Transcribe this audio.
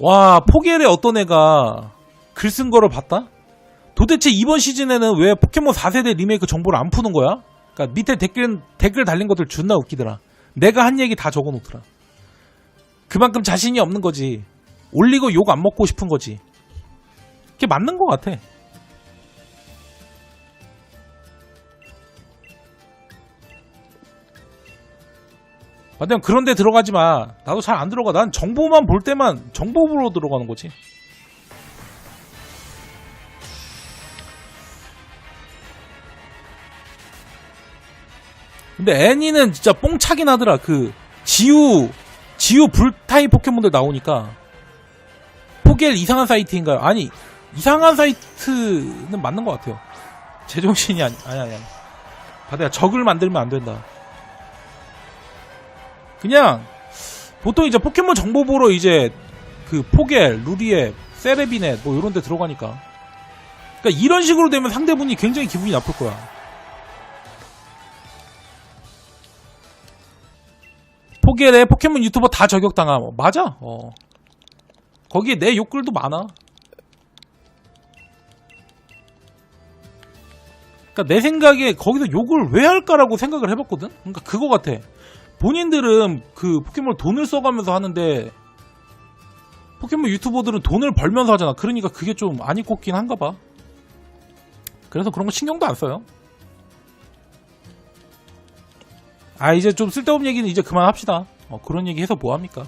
와 포겔의 어떤 애가 글 쓴 거를 봤다? 도대체 이번 시즌에는 왜 포켓몬 4세대 리메이크 정보를 안 푸는 거야? 그러니까 밑에 댓글 댓글 달린 것들 존나 웃기더라. 내가 한 얘기 다 적어 놓더라. 그만큼 자신이 없는 거지. 올리고 욕 안 먹고 싶은 거지. 그게 맞는 것 같아. 맞으면 그런데 들어가지 마. 나도 잘 안 들어가. 난 정보만 볼 때만 정보 보러 들어가는 거지. 근데 애니는 진짜 뽕차긴 하더라. 그 지우 지우 불타입 포켓몬들 나오니까 포겔 이상한 사이트인가요? 아니 이상한 사이트는 맞는 것 같아요. 제정신이 아니 아니 아니. 바다야 적을 만들면 안 된다. 그냥 보통 이제 포켓몬 정보 보러 이제 그 포겔, 루리에, 세레비넷 뭐 이런 데 들어가니까. 그러니까 이런 식으로 되면 상대분이 굉장히 기분이 나쁠 거야. 포겔에 포켓몬 유튜버 다 저격당함. 어, 맞아. 어. 거기에 내 욕글도 많아. 그러니까 내 생각에 거기서 욕을 왜 할까라고 생각을 해봤거든. 그러니까 그거 같아. 본인들은 그 포켓몬 돈을 써가면서 하는데 포켓몬 유튜버들은 돈을 벌면서 하잖아. 그러니까 그게 좀 안이 꼽긴 한가 봐. 그래서 그런 거 신경도 안 써요. 아 이제 좀 쓸데없는 얘기는 이제 그만합시다. 어, 그런 얘기 해서 뭐 합니까?